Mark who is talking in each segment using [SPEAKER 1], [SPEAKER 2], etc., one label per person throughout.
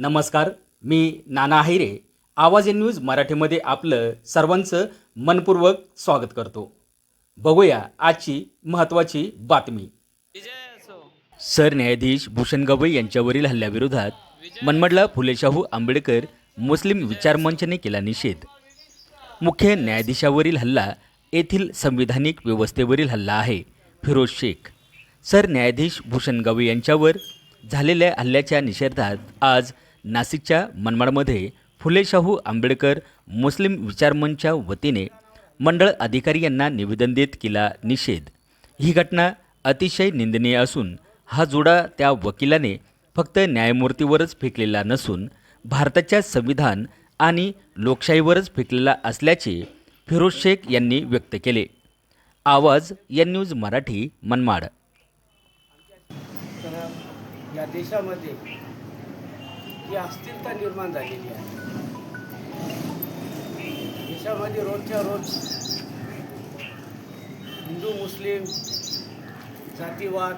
[SPEAKER 1] नमस्कार मी नाना हिरे आवाज in news मराठीमध्ये आपलं सर्वांचं मनपूर्वक स्वागत करतो. बघूया आजची महत्त्वाची बातमी. सरन्यायाधीश भूषण गवई यांच्यावरील हल्ल्याविरोधात मनमडला फुलेशाहू आंबेडकर मुस्लिम विचार मंचने केला निषेध. मुख्य न्यायाधीशावरील हल्ला येथील संविधानिक व्यवस्थेवरील हल्ला आहे फिरोज शेख. सरन्यायाधीश भूषण गवई यांच्यावर झालेल्या हल्ल्याच्या निषेधात आज नाशिकच्या मनमाडमध्ये फुले शाहू आंबेडकर मुस्लिम विचारमंचच्या वतीने मंडळ अधिकारी यांना निवेदन देत केला निषेध. ही घटना अतिशय निंदनीय असून हा जोडा त्या वकिलाने फक्त न्यायमूर्तीवरच फेकलेला नसून भारताच्या संविधान आणि लोकशाहीवरच फेकलेला असल्याचे फिरोज शेख यांनी व्यक्त केले. आवाज या न्यूज मराठी मनमाड.
[SPEAKER 2] या देशामध्ये ही अस्थिरता निर्माण झालेली आहे. देशामध्ये रोजच्या रोज हिंदू मुस्लिम जातीवाद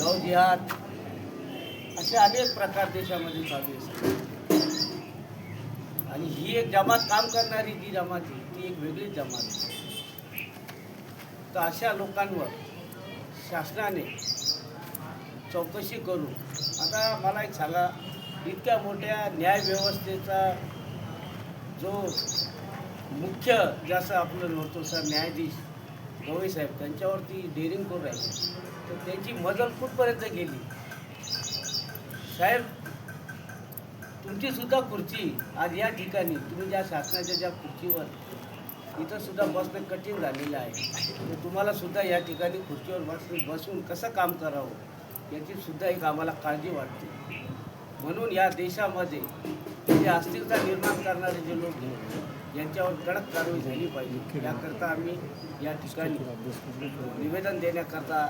[SPEAKER 2] लव असे अनेक प्रकार देशामध्ये चालू असतात आणि ही एक जमात काम करणारी जी जमात आहे ती एक वेगळीच जमात आहे. तर अशा लोकांवर शासनाने चौकशी करू. आता मला एक सांगा इतक्या मोठ्या न्यायव्यवस्थेचा जो मुख्य जसं आपलं म्हणतो सर न्यायाधीश गवई साहेब त्यांच्यावरती डेअरिंग करून राहिली. तर त्यांची मजल कुठपर्यंत गेली? साहेब तुमचीसुद्धा खुर्ची आज या ठिकाणी तुम्ही ज्या शासनाच्या ज्या खुर्चीवर इथं सुद्धा बसणं कठीण झालेलं आहे. तर तुम्हाला सुद्धा या ठिकाणी खुर्चीवर बस बसून कसं काम करावं? याची सुद्धा एक आम्हाला काळजी वाटते. म्हणून या देशामध्ये जे अस्थिरता निर्माण करणारे जे लोक आहेत यांच्यावर कडक कारवाई झाली पाहिजे. याकरता आम्ही या ठिकाणी निवेदन देण्याकरता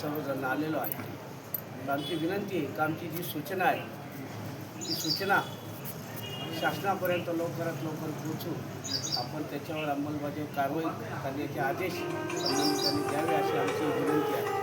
[SPEAKER 2] सर्वजण आलेलो आहे. आमची विनंती आहे का आमची जी सूचना आहे ती सूचना शासनापर्यंत लवकरात लवकर पोहोचू आपण त्याच्यावर अंमलबजावणी कारवाई करण्याचे आदेश संबंधितांनी द्यावे अशी आमची विनंती आहे.